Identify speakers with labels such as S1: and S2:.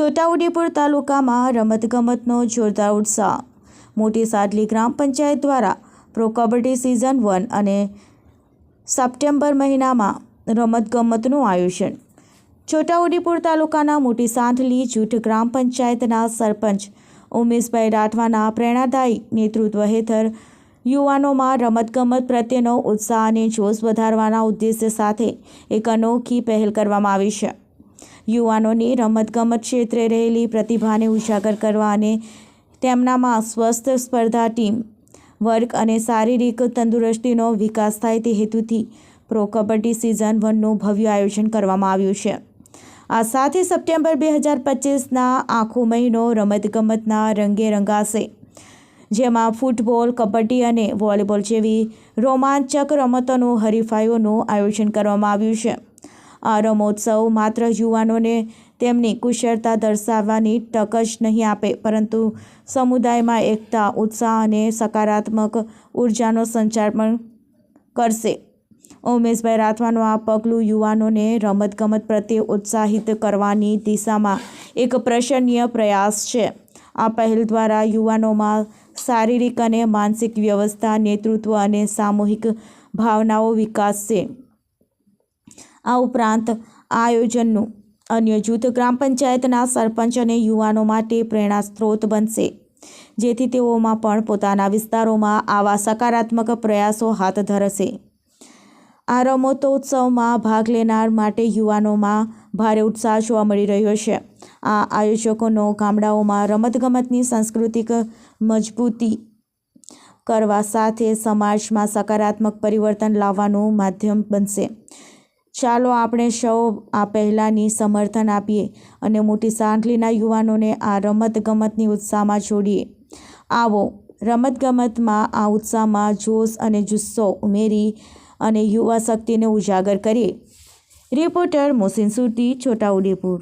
S1: છોટાઉદેપુર તાલુકામાં રમતગમતનો જોરદાર ઉત્સાહ. મોટી સાદલી ગ્રામ પંચાયત દ્વારા પ્રો કબડ્ડી સિઝન વન અને સપ્ટેમ્બર મહિનામાં રમતગમતનું આયોજન. છોટાઉદેપુર તાલુકાના મોટી સાંઠલી જૂથ ગ્રામ પંચાયતના સરપંચ ઉમેશભાઈ રાઠવાના પ્રેરણાદાયી નેતૃત્વ હેઠળ યુવાનોમાં રમતગમત પ્રત્યેનો ઉત્સાહ અને જોશ વધારવાના ઉદ્દેશ્ય સાથે એક અનોખી પહેલ કરવામાં આવી છે. યુવાનોની રમતગમત ક્ષેત્રે રહેલી પ્રતિભાને ઉજાગર કરવા અને તેમનામાં સ્વસ્થ સ્પર્ધા ટીમ, વર્ક અને શારીરિક તંદુરસ્તીનો વિકાસ થાય તે હેતુથી પ્રો કબડ્ડી સિઝન વનનું ભવ્ય આયોજન કરવામાં આવ્યું છે. આ સાથે સપ્ટેમ્બર બે હજાર પચીસના આખો મહિનો રમતગમતના રંગે રંગાશે, જેમાં ફૂટબોલ, કબડ્ડી અને વોલીબોલ જેવી રોમાંચક રમતોનું હરીફાઈઓનું આયોજન કરવામાં આવ્યું છે. આ રમોત્સવ માત્ર યુવાનોને તેમની કુશળતા દર્શાવવાની તક જ નહીં આપે, પરંતુ સમુદાયમાં એકતા, ઉત્સાહ અને સકારાત્મક ઉર્જાનો સંચાર પણ કરશે. ઉમેશભાઈ રાઠવાનું આ પગલું યુવાનોને રમતગમત પ્રત્યે ઉત્સાહિત કરવાની દિશામાં એક પ્રશંસનીય પ્રયાસ છે. આ પહેલ દ્વારા યુવાનોમાં શારીરિક અને માનસિક વ્યવસ્થા, નેતૃત્વ અને સામૂહિક ભાવનાઓ વિકાસશે. આ ઉપરાંત આયોજનનું અન્ય જૂથ ગ્રામ પંચાયતના સરપંચ અને યુવાનો માટે પ્રેરણા સ્ત્રોત બનશે. જેથી તેઓમાં પણ પોતાના વિસ્તારોમાં આવા સકારાત્મક પ્રયાસો હાથ ધરશે. આ રમતોત્સવમાં ભાગ લેનાર માટે યુવાનોમાં ભારે ઉત્સાહ જોવા મળી રહ્યો છે. આ આયોજકોનો ગામડાઓમાં રમતગમતની સાંસ્કૃતિક મજબૂતી કરવા સાથે સમાજમાં સકારાત્મક પરિવર્તન લાવવાનું માધ્યમ બનશે. ચાલો આપણે સૌ આ પહેલાંની સમર્થન આપીએ અને મોટી સાંકલીના યુવાનોને આ રમતગમતની ઉત્સાહમાં જોડીએ આવો, રમતગમતમાં આ ઉત્સાહમાં જોશ અને જુસ્સો ઉમેરી અને યુવા શક્તિને ઉજાગર કરીએ. રિપોર્ટર મોસિન સુરતી છોટાઉદેપુર